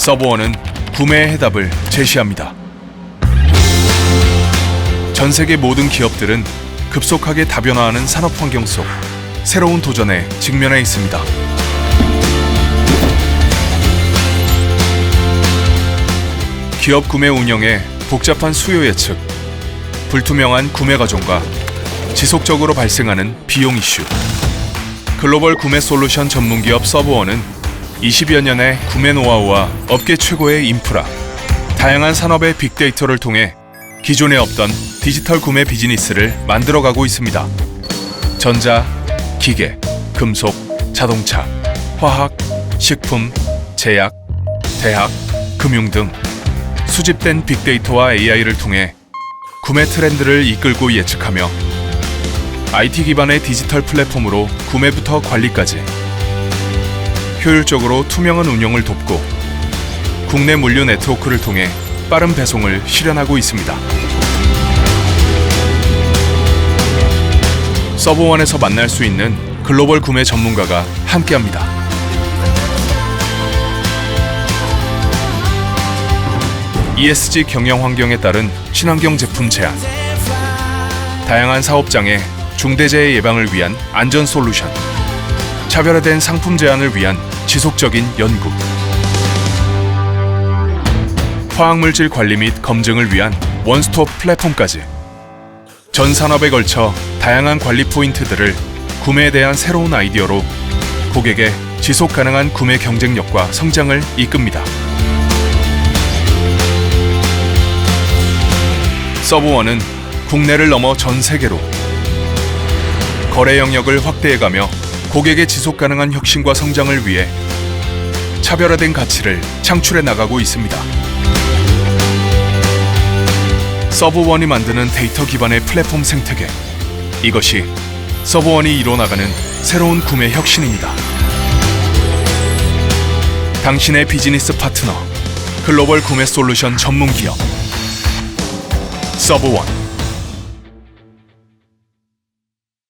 서브원은 구매의 해답을 제시합니다. 전 세계 모든 기업들은 급속하게 다변화하는 산업 환경 속 새로운 도전에 직면해 있습니다. 기업 구매 운영의 복잡한 수요 예측, 불투명한 구매 과정과 지속적으로 발생하는 비용 이슈. 글로벌 구매 솔루션 전문 기업 서브원은 20여 년의 구매 노하우와 업계 최고의 인프라, 다양한 산업의 빅데이터를 통해 기존에 없던 디지털 구매 비즈니스를 만들어가고 있습니다. 전자, 기계, 금속, 자동차, 화학, 식품, 제약, 대학, 금융 등 수집된 빅데이터와 AI를 통해 구매 트렌드를 이끌고 예측하며 IT 기반의 디지털 플랫폼으로 구매부터 관리까지 효율적으로 투명한 운영을 돕고 국내 물류 네트워크를 통해 빠른 배송을 실현하고 있습니다. 서브원에서 만날 수 있는 글로벌 구매 전문가가 함께합니다. ESG 경영 환경에 따른 친환경 제품 제안, 다양한 사업장의 중대재해 예방을 위한 안전 솔루션, 차별화된 상품 제안을 위한 지속적인 연구, 화학물질 관리 및 검증을 위한 원스톱 플랫폼까지 전 산업에 걸쳐 다양한 관리 포인트들을 구매에 대한 새로운 아이디어로 고객의 지속 가능한 구매 경쟁력과 성장을 이끕니다. 서브원은 국내를 넘어 전 세계로 거래 영역을 확대해가며 고객의 지속 가능한 혁신과 성장을 위해 차별화된 가치를 창출해 나가고 있습니다. 서브원이 만드는 데이터 기반의 플랫폼 생태계. 이것이 서브원이 이뤄나가는 새로운 구매 혁신입니다. 당신의 비즈니스 파트너, 글로벌 구매 솔루션 전문 기업, 서브원.